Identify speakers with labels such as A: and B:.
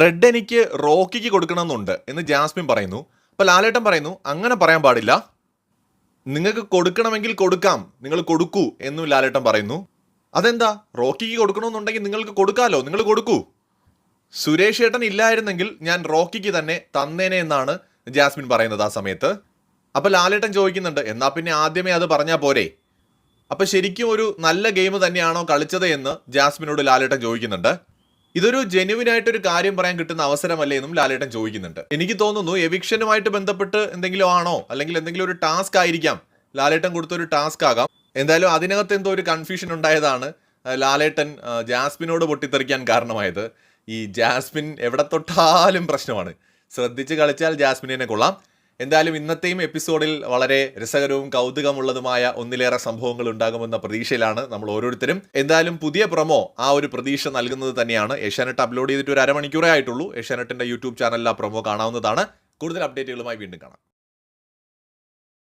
A: Red എനിക്ക് റോക്കിക്ക് കൊടുക്കണമെന്നുണ്ട് എന്ന് Jasmine പറയുന്നു. അപ്പോൾ ലാലേട്ടൻ പറയുന്നു അങ്ങനെ പറയാൻ പാടില്ല. നിങ്ങൾക്ക് കൊടുക്കണമെങ്കിൽ കൊടുക്കാം. നിങ്ങൾ കൊടുക്കൂ എന്നും ലാലേട്ടൻ പറയുന്നു. അതെന്താ? റോക്കിക്ക് കൊടുക്കണമെന്നുണ്ടെങ്കിൽ നിങ്ങൾക്ക് കൊടുക്കാമല്ലോ നിങ്ങൾ കൊടുക്കൂ. സുരേഷ് ഏട്ടൻ ഇല്ലായിരുന്നെങ്കിൽ ഞാൻ റോക്കിക്ക് തന്നെ തന്നേനെ എന്നാണ് ജാസ്മിൻ പറയുന്നത് ആ സമയത്ത്. അപ്പോൾ ലാലേട്ടൻ ചോദിക്കുന്നുണ്ട് എന്നാൽ പിന്നെ ആദ്യമേ അത് പറഞ്ഞാൽ പോരെ? അപ്പോൾ ശരിക്കും ഒരു നല്ല ഗെയിം തന്നെയാണോ കളിച്ചത് എന്ന് ജാസ്മിനോട് ലാലേട്ടൻ ചോദിക്കുന്നുണ്ട്. ഇതൊരു ജെന്യുവിൻ ആയിട്ട് ഒരു കാര്യം പറയാൻ കിട്ടുന്ന അവസരമല്ലേ എന്നും ലാലേട്ടൻ ചോദിക്കുന്നുണ്ട്. എനിക്ക് തോന്നുന്നു എവിക്ഷനുമായിട്ട് ബന്ധപ്പെട്ട് എന്തെങ്കിലും ആണോ? അല്ലെങ്കിൽ എന്തെങ്കിലും ഒരു ടാസ്ക് ആയിരിക്കാം. ലാലേട്ടൻ കൊടുത്ത ഒരു ടാസ്ക് ആകാം. എന്തായാലും അതിനകത്ത് എന്തോ ഒരു കൺഫ്യൂഷൻ ഉണ്ടായതാണ് ലാലേട്ടൻ ജാസ്മിനോട് പൊട്ടിത്തെറിക്കാൻ കാരണമായത്. ഈ ജാസ്മിൻ എവിടെ തൊട്ടാലും പ്രശ്നമാണ്. ശ്രദ്ധിച്ച് കളിച്ചാൽ ജാസ്മിനെ കൊള്ളാം. എന്തായാലും ഇന്നത്തെയും എപ്പിസോഡിൽ വളരെ രസകരവും കൗതുകമുള്ളതുമായ ഒന്നിലേറെ സംഭവങ്ങൾ ഉണ്ടാകുമെന്ന പ്രതീക്ഷയിലാണ് നമ്മൾ ഓരോരുത്തരും. എന്തായാലും പുതിയ പ്രൊമോ ആ ഒരു പ്രതീക്ഷ നൽകുന്നത് തന്നെയാണ്. ഏഷ്യാനെറ്റ് അപ്ലോഡ് ചെയ്തിട്ട് ഒരു അരമണിക്കൂറേ ആയിട്ടുള്ളൂ. ഏഷ്യാനെറ്റിന്റെ യൂട്യൂബ് ചാനലിൽ ആ പ്രൊമോ കാണാവുന്നതാണ്. കൂടുതൽ അപ്ഡേറ്റുകളുമായി വീണ്ടും കാണാം.